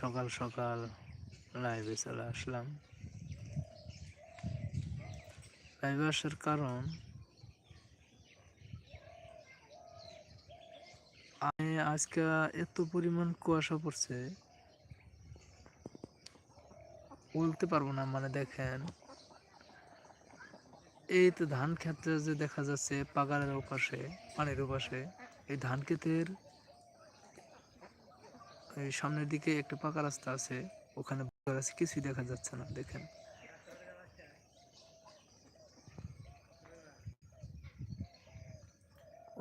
সকাল সকাল লাইভে চলে আসলাম। লাইভে আসার কারণ আজকে এত পরিমাণ কুয়াশা পড়ছে, বলতে পারব না মানে দেখেন, এই তো ধান ক্ষেত্রে যে দেখা যাচ্ছে পাগারের ওপাশে, পানির ওপাশে, এই ধান ক্ষেতের এই সামনের দিকে একটা পাকা রাস্তা আছে, ওখানে কিছুই দেখা যাচ্ছে না, দেখেন।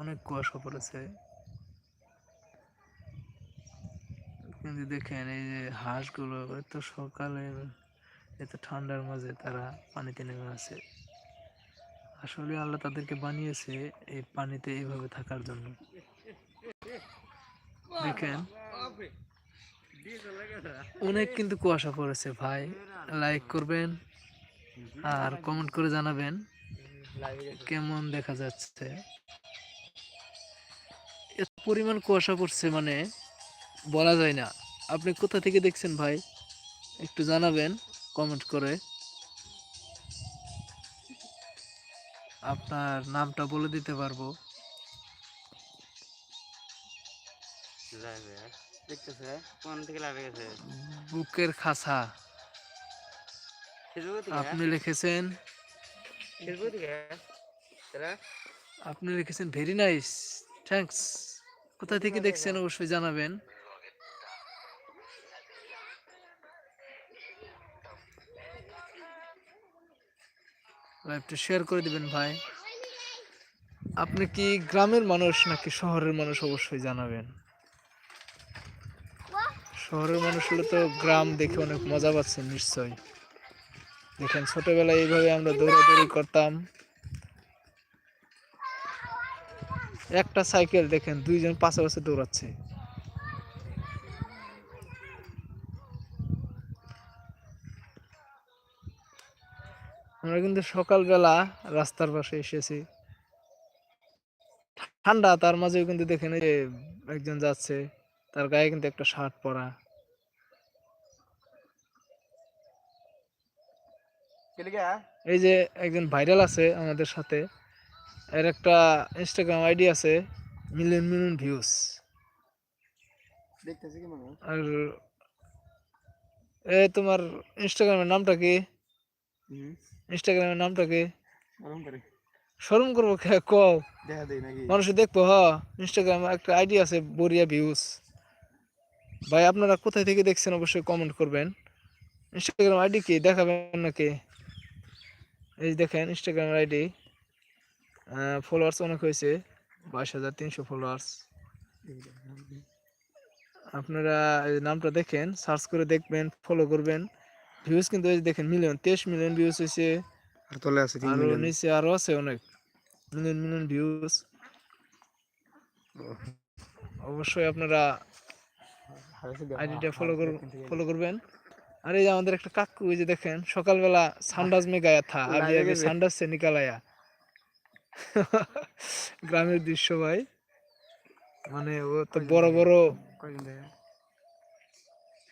অনেক কুয়াশা পড়েছে। কিন্তু দেখেন, এই যে হাঁসগুলো এত সকালের এত ঠান্ডার মাঝে তারা পানিতে নেমে আছে। আসলে আল্লাহ তাদেরকে বানিয়েছে এই পানিতে এইভাবে থাকার জন্য। দেখেন অনেক কিন্তু কুয়াশা পড়েছে ভাই। লাইক করবেন আর কমেন্ট করে জানাবেন কেমন দেখা যাচ্ছে। এত পরিমাণ কুয়াশা পড়ছে মানে বলা যায় না। আপনি কোথা থেকে দেখছেন ভাই? একটু জানাবেন কমেন্ট করে। আপনার নামটা বলে দিতে পারব। দেখতেছে কোন থেকে লাইভে গেছে? বুকের খাসা আপনি লিখেছেন? আপনি লিখেছেন ভেরি নাইস থ্যাঙ্কস কোথা থেকে দেখছেন? অবশ্যই জানাবেন। লাইভটা শেয়ার করে দিবেন ভাই। আপনি কি গ্রামের মানুষ নাকি শহরের মানুষ? অবশ্যই জানাবেন। শহরের মানুষ হলে তো গ্রাম দেখে অনেক মজা পাচ্ছে নিশ্চয় দেখেন ছোটবেলায় এইভাবে আমরা দৌড়াদৌড়ি করতাম। একটা সাইকেল, দেখেন দুইজন পাশাপাশি দৌড়াচ্ছে। আমরা কিন্তু সকালবেলা রাস্তার পাশে এসেছি। ঠান্ডা, তার মাঝেও কিন্তু দেখেন যে একজন যাচ্ছে। তার গায়ে কিন্তু একটা শার্ট পরা। এই যে একজন ভাইরাল আছে আমাদের সাথে এর একটা ইনস্টাগ্রাম আইডি আছে মিলিয়ন মিলিয়ন ভিউজ আর এ তোমার ইনস্টাগ্রামের নামটা কি? ইনস্টাগ্রামের নামটা কি? শরম করব কে? কও। দেখা দেই নাকি। মানুষ দেখব হ। ইনস্টাগ্রামে একটা আইডি আছে বরিয়া ভিউজ ভাই আপনারা কোথায় থেকে দেখছেন অবশ্যই কমেন্ট করবেন। ইনস্টাগ্রাম আইডি কি? দেখাবেন নাকি? এই দেখেন ইনস্টাগ্রাম আইডি ফলোয়ার্স অনেক হয়েছে। বাইশ হাজার তিনশো ফলোয়ার্স আপনারা নামটা দেখেন সার্চ করে দেখবেন ফলো করবেন। ভিউজ কিন্তু এই দেখেন মিলিয়ন তেইশ মিলিয়ন ভিউজ হয়েছে। আর তলে আছে তিন আরও নিচে আরও আছে অনেক। মিলিয়ন মিলিয়ন ভিউজ অবশ্যই আপনারা আইডিটা ফলো করুন ফলো করবেন। আর এই যে আমাদের একটা কাকু এই যে দেখেন সকালবেলা সান্ডাজ মে গায়া থা আবি গেছে। সান্ডাজ সে নিকাল আয়া। গ্রামের দৃশ্য ভাই। মানে ও তো বড় বড়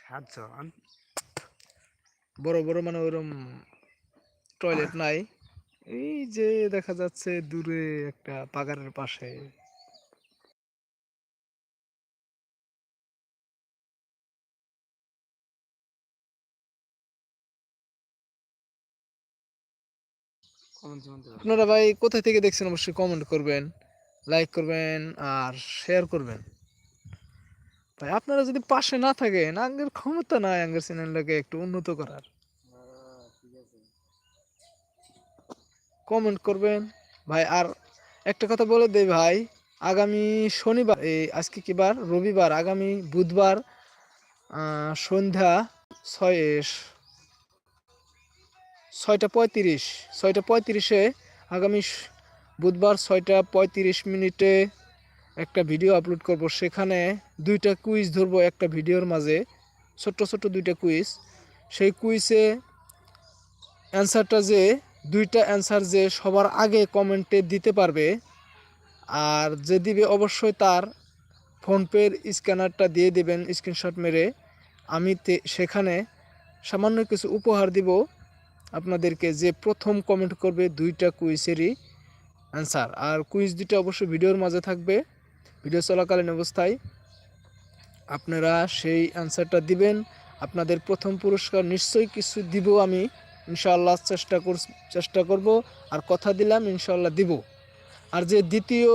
সাতজন? বড় বড় মানে ওরম টয়লেট নাই। এই যে দেখা যাচ্ছে দূরে একটা পাগারের পাশে। আপনারা ভাই কোথা থেকে দেখছেন অবশ্যই কমেন্ট করবেন লাইক করবেন আর শেয়ার করবেন। ভাই, আপনারা যদি পাশে না থাকেন, আঙ্গের ক্ষমতা নাই আঙ্গের চ্যানেলটাকে একটু উন্নত করার। কমেন্ট করবেন। ভাই, আর একটা কথা বলে দেই ভাই, আগামী শনিবার, এই আজকে কি বার? রবিবার, আগামী বুধবার সন্ধ্যা ছয় ছয়টা পঁয়ত্রিশ, ছয়টা পঁয়ত্রিশে আগামী বুধবার ছয়টা পঁয়ত্রিশ মিনিটে একটা ভিডিও আপলোড করব। সেখানে দুইটা কুইজ ধরবো একটা ভিডিওর মাঝে, ছোট্ট ছোট্ট দুইটা কুইজ। সেই কুইজে অ্যান্সারটা যে, দুইটা অ্যান্সার যে সবার আগে কমেন্টে দিতে পারবে। আর যে দিবে অবশ্যই তার ফোনপের স্ক্যানারটা দিয়ে দেবেন স্ক্রিনশট মেরে। আমি সেখানে সামান্য কিছু উপহার দিব। আপনাদেরকে যে প্রথম কমেন্ট করবে দুইটা কুইজেরই অ্যান্সার আর কুইজ দুইটা অবশ্যই ভিডিওর মাঝে থাকবে। ভিডিও চলাকালীন অবস্থায় আপনারা সেই অ্যান্সারটা দিবেন। আপনাদের প্রথম পুরস্কার নিশ্চয়ই কিছু দিব আমি। ইনশাআল্লাহ চেষ্টা কর চেষ্টা করব। আর কথা দিলাম, ইনশাআল্লাহ দিব। আর যে দ্বিতীয়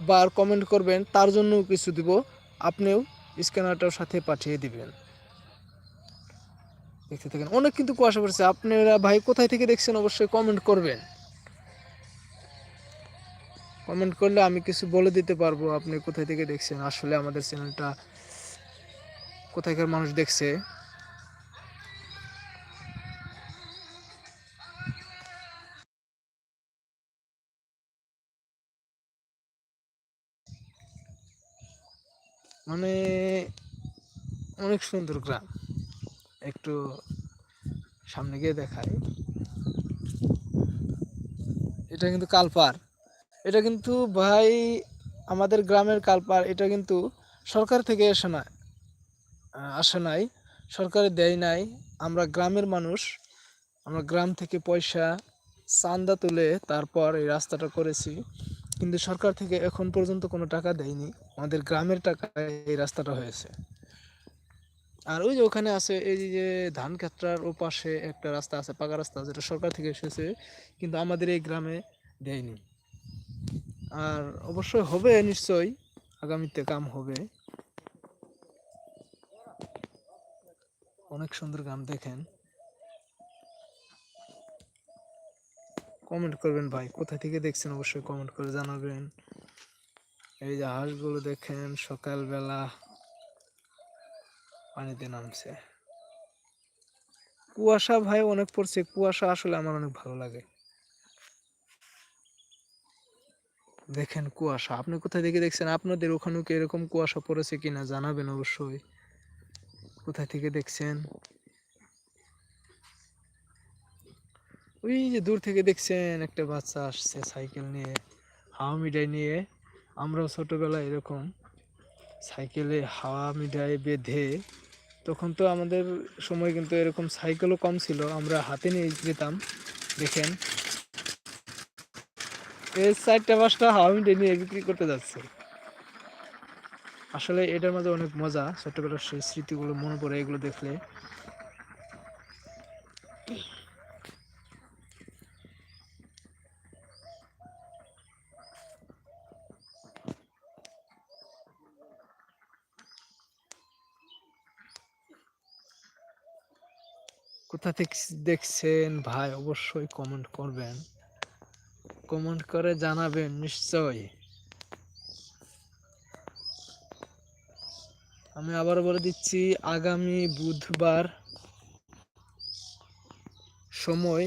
বার কমেন্ট করবেন, তার জন্যও কিছু দিব। আপনিও স্ক্যানারটার সাথে পাঠিয়ে দিবেন। দেখতে থাকেন। অনেক কিন্তু কুয়াশা পড়ছে। আপনারা ভাই কোথায় থেকে দেখছেন অবশ্যই কমেন্ট করবেন। কমেন্ট করলে আমি কিছু বলে দিতে পারব আপনি কোথায় থেকে দেখছেন। আসলে আমাদের চ্যানেলটা কোথায়কার মানুষ দেখছে। মানে অনেক সুন্দর গ্রাম। একটু সামনে গিয়ে দেখাই। এটা কিন্তু কালপার। এটা কিন্তু ভাই আমাদের গ্রামের কালপার। এটা কিন্তু সরকার থেকে আসে না আসে নাই। সরকারে দেয় নাই। আমরা গ্রামের মানুষ। আমরা গ্রাম থেকে পয়সা, চান্দা তুলে তারপর এই রাস্তাটা করেছি। কিন্তু সরকার থেকে এখন পর্যন্ত কোনো টাকা দেয়নি। আমাদের গ্রামের টাকায় এই রাস্তাটা হয়েছে। আর ওই যে ওখানে আছে এই যে ধান ক্ষেত্রার ও পাশে একটা রাস্তা আছে, পাকা রাস্তা যেটা সরকার থেকে এসেছে, কিন্তু আমাদের এই গ্রামে দেয়নি। আর অবশ্যই হবে নিশ্চয়ই, আগামীতে কাম হবে। অনেক সুন্দর গ্রাম দেখেন। কমেন্ট করবেন ভাই, কোথা থেকে দেখছেন? অবশ্যই কমেন্ট করে জানাবেন। এই যে হাঁসগুলো দেখেন, সকালবেলা পানিতে নামছে। কুয়াশা ভাই অনেক পড়ছে। কুয়াশা আসলে আমার অনেক ভালো লাগে। দেখেন কুয়াশা। আপনি কোথায় থেকে দেখছেন? আপনাদের ওখানেও কি এরকম কুয়াশা পড়েছে কিনা জানাবেন অবশ্যই। কোথায় থেকে দেখছেন? ওই যে দূর থেকে দেখছেন একটা বাচ্চা আসছে সাইকেল নিয়ে, হাওয়া মিঠাই নিয়ে। আমরাও ছোটবেলায় এরকম সাইকেলে হাওয়া মিঠাই বেঁধে তখন তো আমাদের সময় কিন্তু এরকম সাইকেলও কম ছিল। আমরা হাতে নিয়ে যেতাম, দেখেন। এই চারটা পাঁচটা হাওয়া মিঠাই নিয়ে বিক্রি করতে যাচ্ছে। আসলে এটার মাঝে অনেক মজা ছোটবেলার সেই স্মৃতিগুলো মনে পড়ে এগুলো দেখলে। কোথা থেকে দেখছেন? ভাই, অবশ্যই কমেন্ট করবেন। কমেন্ট করে জানাবেন নিশ্চয় আমি আবার বলে দিচ্ছি, আগামী বুধবার সময়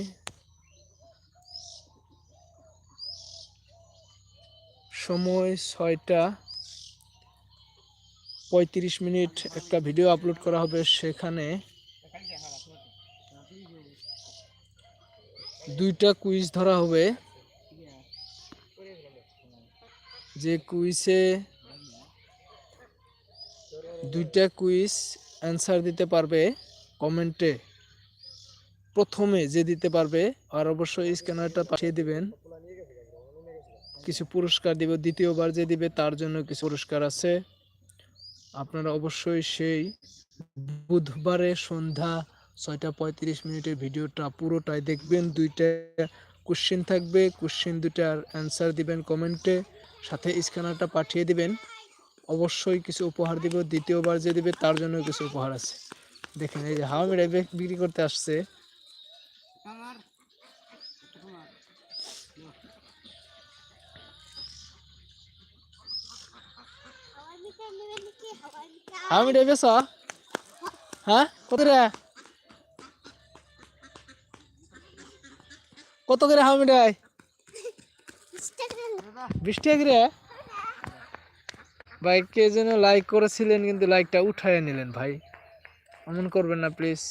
সময় ছয়টা পঁয়ত্রিশ মিনিট একটা ভিডিও আপলোড করা হবে। সেখানে দুইটা কুইজ ধরা হবে। যে কুইজে দুইটা কুইজ অ্যান্সার দিতে পারবে কমেন্টে। প্রথমে যে দিতে পারবে, আর অবশ্যই স্ক্যানারটা পাঠিয়ে দিবেন। কিছু পুরস্কার দিব, দ্বিতীয়বার যে দিবে, তার জন্য কিছু পুরস্কার আছে। আপনারা অবশ্যই সেই বুধবারে সন্ধ্যা ছয়টা পঁয়ত্রিশ মিনিটের ভিডিওটা পুরোটাই দেখবেন, দুইটা কোশ্চেন থাকবে কোশ্চেন দুটার অ্যান্সার দিবেন কমেন্টে সাথে স্ক্যানারটা পাঠিয়ে দিবেন। অবশ্যই কিছু উপহার দিব, দ্বিতীয়বার যে দিবে তার জন্য কিছু উপহার আছে। দেখেন এই যে হাওয়া মিঠাই বিক্রি করতে আসছে। হাওয়া মিঠাই বেশ হ্যাঁ? কত কত করে হাওয়া মিঠাই বিশ টাকা করে? ভাই, কে যেন লাইক করেছিলেন, কিন্তু লাইকটা উঠায় নিলেন, ভাই। এমন করবেন না প্লিজ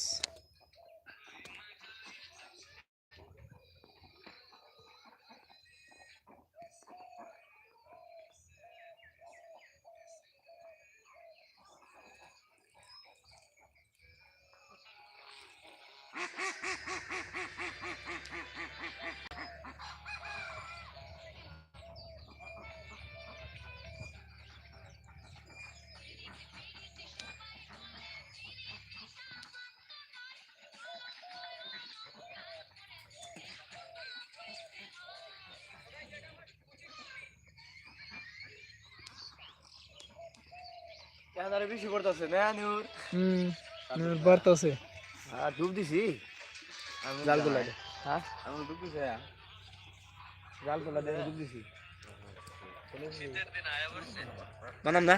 এনারে বেশি পড়তাছে না নূর? হুম বাড়তাছে। আর ডুব দিছি। জাল তোলা হ্যাঁ? আমি ডুব দিছি জাল তোলা দিয়ে ডুব দিছি। বানাম না?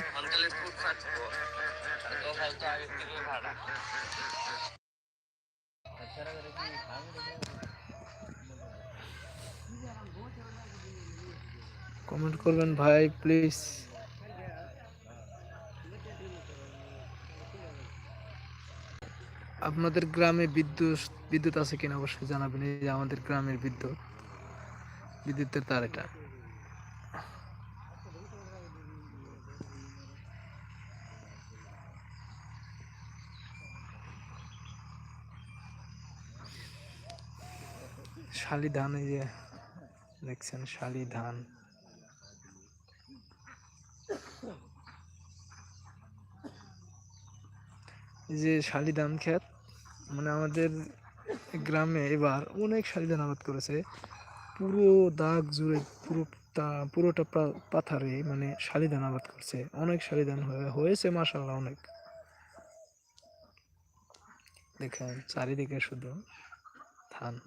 কমেন্ট করবেন ভাই প্লিজ। আপনাদের গ্রামে বিদ্যুৎ বিদ্যুৎ আছে কিনা অবশ্যই জানাবেন। এই যে আমাদের গ্রামের বিদ্যুৎ, বিদ্যুতের তার এটা। শালি ধান, এই যে দেখছেন, শালি ধান। যে শালি ধান ক্ষেত মানে আমাদের গ্রামে এবার অনেক শাড়ি ধান আবাদ করেছে। পুরো দাগ জুড়ে পুরো পুরোটা পাথারে মানে শাড়ি ধান আবাদ করছে। অনেক শাড়ি ধান হয়ে- হয়েছে মাসাল্লাহ অনেক। দেখেন চারিদিকে শুধু ধান।